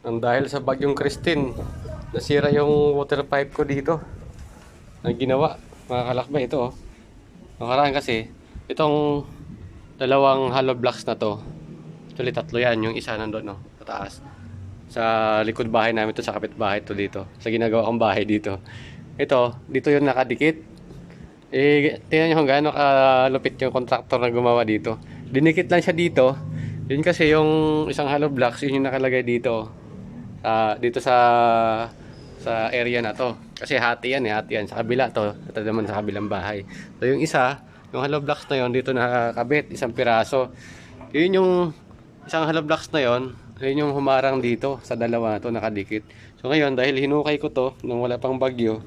Ang dahil sa bagyong Christine, nasira yung water pipe ko dito. Ang ginawa, mga kalakbay, ito oh. Nakaraan kasi, itong dalawang hollow blocks na to, actually tatlo yan, yung isa nandun no, sa taas. Sa likod bahay namin to, sa kapitbahay to dito. Sa ginagawa kong bahay dito. Ito, dito yung nakadikit. Eh, tingnan nyo kung gaano kalupit yung contractor na gumawa dito. Dinikit lang siya dito. Yun kasi yung isang hollow blocks, yun yung nakalagay dito. Ah, dito sa sa area na to. Kasi hati yan eh, hati yan. Sa kabila to, ito naman sa kabilang bahay. So yung isa, yung hollow blocks na yon dito nakakabit, isang piraso. Yun yung isang hollow blocks na yon yun yung humarang dito sa dalawa na to nakadikit. So ngayon, dahil hinukay ko to nung wala pang bagyo,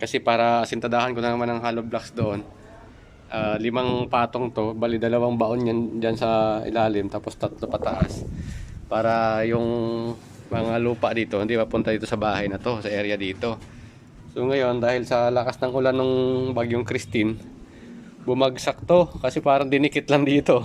kasi para asintadahan ko na naman ng hollow blocks doon, ah, limang patong to, bali dalawang baon yan dyan sa ilalim, tapos tatlo pataas. Para yung mga lupa dito, hindi mapunta dito sa bahay na to, sa area dito. So ngayon, dahil sa lakas ng ulan ng bagyong Christine, bumagsak to kasi parang dinikit lang dito.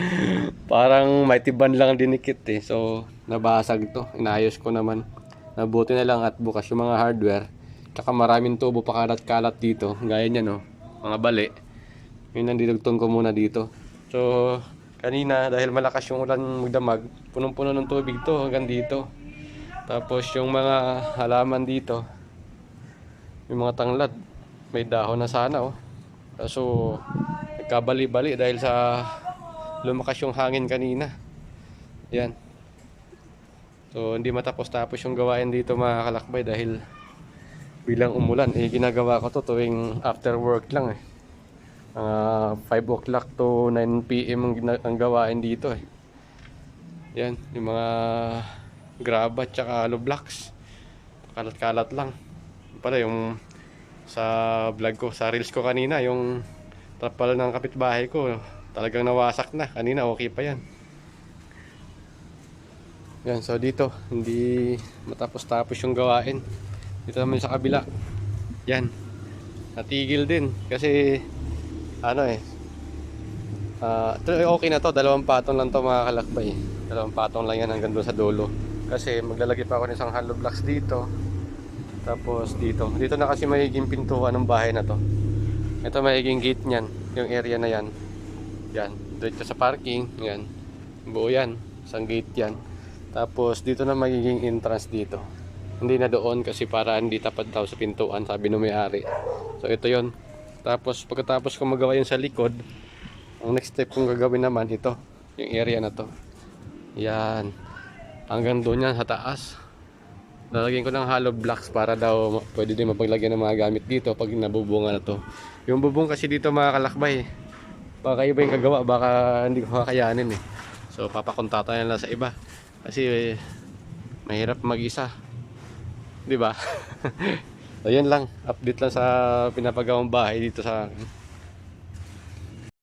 parang may tiban lang ang dinikit eh. So nabasag to. Inayos ko naman. Nabuti na lang at bukas yung mga hardware. Tsaka maraming tubo pa kalat-kalat dito. Gaya niya no. Mga bali. Yun ang ko muna dito. So kanina dahil malakas yung ulan magdamag, punong-puno ng tubig to hanggang dito. Tapos yung mga halaman dito, yung mga tanglad, may dahon na sana oh. Kaso nagkabali-bali dahil sa lumakas yung hangin kanina. Yan. So hindi matapos-tapos yung gawain dito mga kalakbay dahil bilang umulan eh ginagawa ko to tuwing after work lang eh. Mga 5 o'clock to 9 PM ang, ang gawain dito eh. Yan, yung mga graba at saka blocks. Kalat-kalat lang. Pala yung sa vlog ko, sa reels ko kanina, yung trapal ng kapitbahay ko, talagang nawasak na. Kanina okay pa yan. Yan, so dito, hindi matapos-tapos yung gawain. Dito naman sa kabila. Yan. Natigil din kasi ano eh. ito, okay na to, dalawang patong lang to mga kalakbay. Dalawang patong lang yan hanggang doon sa dulo. Kasi maglalagay pa ako ng isang hollow blocks dito. Tapos dito. Dito na kasi magiging pintuan ng bahay na to. Ito magiging gate niyan. Yung area na yan. Yan. Dito sa parking. Yan. Buo yan. Isang gate yan. Tapos dito na magiging entrance dito. Hindi na doon kasi para hindi tapat daw sa pintuan sabi ng may-ari. So ito yon. Tapos pagkatapos ko magawa yun sa likod, ang next step kong gagawin naman ito. Yung area na to. Yan. Hanggang doon yan sa taas. Lalagyan ko ng hollow blocks para daw pwede din mapaglagyan ng mga gamit dito pag nabubunga na to. Yung bubong kasi dito mga kalakbay, baka iba yung kagawa, baka hindi ko kakayanin eh. So papakontata na lang sa iba. Kasi eh, mahirap mag-isa. 'Di ba? so lang, update lang sa pinapagawang bahay dito sa